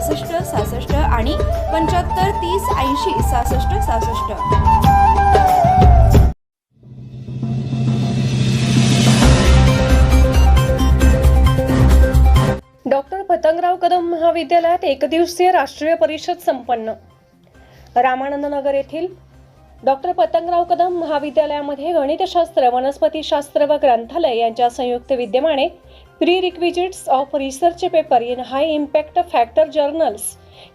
सहासष्ट सहासष्ट आणि पंच्याहत्तर तीस ऐंशी सहासष्ट सहासष्ट. डॉक्टर पतंगराव कदम महाविद्यालयात एकदिवसीय राष्ट्रीय परिषद संपन्न. रामानंद नगर येथील डॉक्टर पतंगराव कदम महाविद्यालयामध्ये गणितशास्त्र वनस्पतीशास्त्र व ग्रंथालय यांच्या संयुक्त विद्यमाने prerequisites of research paper in high impact factor journals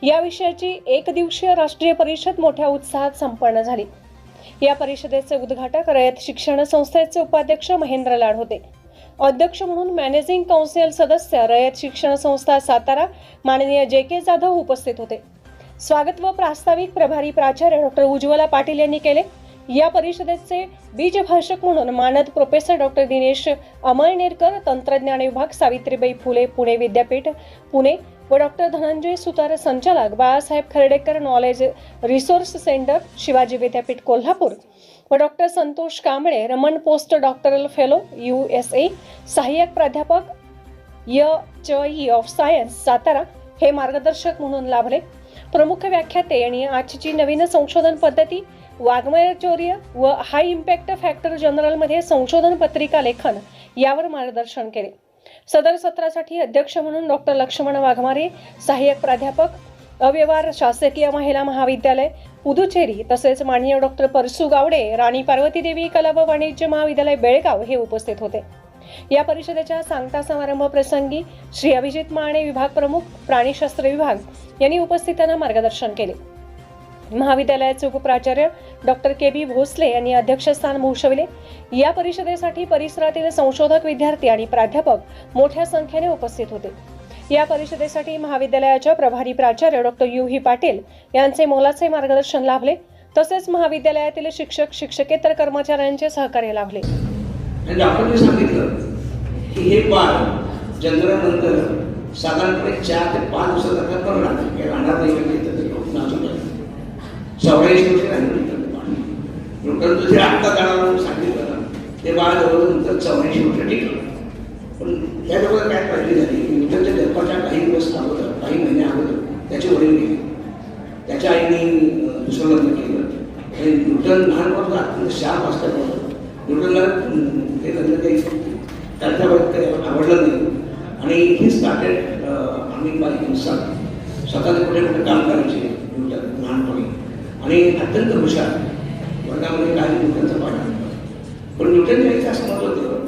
या विषयाची एकदिवसीय राष्ट्रीय परिषद मोठ्या उत्साहात संपन्न झाली. या परिषदेचे उद्घाटक रयत शिक्षण संस्थेचे उपाध्यक्ष महेंद्र लाड होते. अध्यक्ष म्हणून मॅनेजिंग काउन्सिल सदस्य रयत शिक्षण संस्था सातारा माननीय जे के जाधव उपस्थित होते. स्वागत व प्रास्ताविक प्रभारी प्राचार्य डॉक्टर उज्ज्वला पाटील यांनी केले. या परिषदेचे बीजभाषक म्हणून मानद प्रोफेसर डॉक्टर दिनेश अमळनेरकर तंत्रज्ञान विभाग सावित्रीबाई फुले पुणे विद्यापीठ पुणे व डॉक्टर धनंजय सुतार संचालक Balasaheb Khardekar knowledge resource centre Shivaji Vidyapeeth Kolhapur व doctor Santosh Kamble Raman post doctoral fellow U S A सहाय्यक प्राध्यापक य च ई ऑफ सायन्स सातारा हे मार्गदर्शक म्हणून लाभले. प्रमुख व्याख्याते आणि आजची नवीन संशोधन पद्धती वाङ्मयचौर्य व हाय इम्पॅक्ट फॅक्टर जनरलमध्ये संशोधन पत्रिका लेखन यावर मार्गदर्शन केले. सदर सत्रासाठी अध्यक्ष म्हणून डॉक्टर लक्ष्मण वाघमारे सहाय्यक प्राध्यापक अव्यवहार शासकीय महिला महाविद्यालय पुदुचेरी तसेच माननीय डॉक्टर परसू गावडे राणी पार्वती देवी कला व वाणिज्य महाविद्यालय बेळगाव हे उपस्थित होते. या परिषदेच्या सांगता समारंभ प्रसंगी श्री अभिजित माने विभाग प्रमुख प्राणीशास्त्र विभाग यांनी उपस्थितांना मार्गदर्शन केले. महाविद्यालयाचे उपप्राचार्य डॉक्टर के बी भोसले यांनी अध्यक्षस्थान भूषविले. या परिषदेसाठी परिसरातील संशोधक विद्यार्थी आणि प्राध्यापक मोठ्या संख्येने उपस्थित होते. या परिषदेसाठी महाविद्यालयाच्या प्रभारी प्राचार्य डॉक्टर यू ही पाटील यांचे मोलाचे मार्गदर्शन लाभले. तसेच महाविद्यालयातील शिक्षक शिक्षकेतर कर्मचाऱ्यांचे सहकार्य लाभले. आणि डॉक्टरने सांगितलं की हे बाळ जन्मल्यानंतर साधारणपणे चार ते पाच दिवसाचा करून लागतो या रानात येतं ते लोक नाचून चौऱ्याऐंशी वर्ष राहिलं परंतु जे आत्ता काळाला सांगितलं ते बाळ जवळनंतर चौऱ्याऐंशी वर्ष टिकलं. पण त्या लोकांना काय पाहिजे झाली? की न्यूटनच्या जन्माच्या काही दिवस अगोदर काही महिने अगोदर त्याचे वडील गेले. त्याच्या आईने दुसरं लग्न केलं. आणि न्यूटन लहानपणापासून अत्यंत शार्प असल्यामुळं न्यूटनला हे ते लग्न काही करता वगैरे काही आवडलं नाही. आणि ही स्टार्टेड आम्ही माझी हिमसात स्वतःचे कुठे कुठे काम करायचे लहानपणी. आणि अत्यंत हुशार. वर्गामध्ये काही न्यूटनचं पाठ पण न्यूटन यायचं असं मत होतं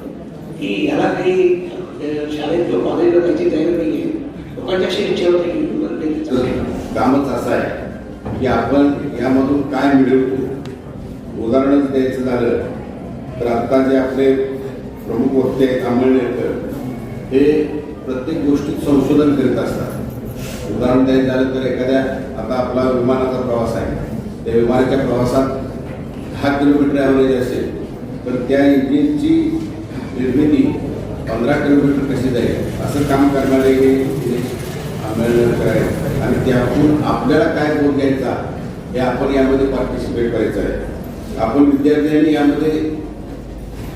की याला काही शाळेत किंवा कॉलेजला त्याची तयारी नाही आहे लोकांच्या अशी इच्छा होती की न्यूटन काही कामच असं आहे की आपण यामधून काय मिळवतो तर आता जे आपले प्रमुख वक्ते आहेत आंबळनेरकर हे प्रत्येक गोष्टीत संशोधन करीत असतात. उदाहरण द्यायचं झालं तर एखाद्या आता आपला विमानाचा प्रवास आहे. त्या विमानाच्या प्रवासात दहा किलोमीटर ॲव्हरेज असेल तर त्या इंजिनची निर्मिती पंधरा किलोमीटर कशी जाईल? असं काम करणारे हे आंबेडकर आहेत. आणि त्यातून आपल्याला काय बोध घ्यायचा हे आपण यामध्ये पार्टिसिपेट करायचं आहे. आपण विद्यार्थ्यांनी यामध्ये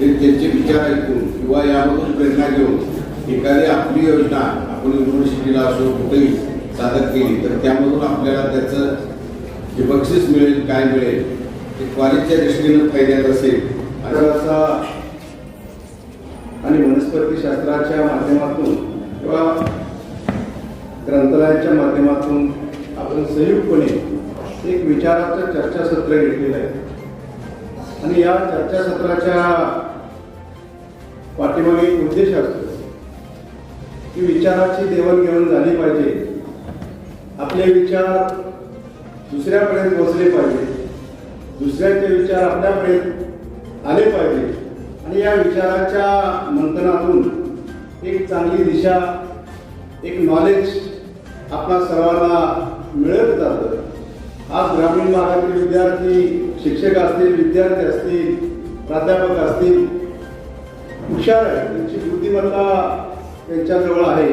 ते त्यांचे विचार ऐकून किंवा यामधून प्रेरणा घेऊन एखादी आपली योजना आपण युनिव्हर्सिटीला असो कुठेही सादर केली तर त्यामधून आपल्याला त्याचं जे बक्षीस मिळेल काय मिळेल ते कॉलेजच्या दृष्टीनं फायद्यात असेल. आणि असा आणि वनस्पती शास्त्राच्या माध्यमातून किंवा ग्रंथालयाच्या माध्यमातून आपण संयुक्तपणे एक विचाराचं चर्चासत्र घेतलेलं आहे. आणि या चर्चासत्राच्या पाठीमागे एक उद्देश असतो. की विचाराची देवाणघेवाण झाली पाहिजे. आपले विचार दुसऱ्यापर्यंत पोचले पाहिजे. दुसऱ्याचे विचार आपल्यापर्यंत आले पाहिजे. आणि या विचाराच्या मंथनातून एक चांगली दिशा एक नॉलेज आपणा सर्वांना मिळत जातं. आज ग्रामीण भागातील विद्यार्थी शिक्षक असतील विद्यार्थी असतील प्राध्यापक असतील हुशार आहे. त्यांची बुद्धिमत्ता त्यांच्याजवळ आहे.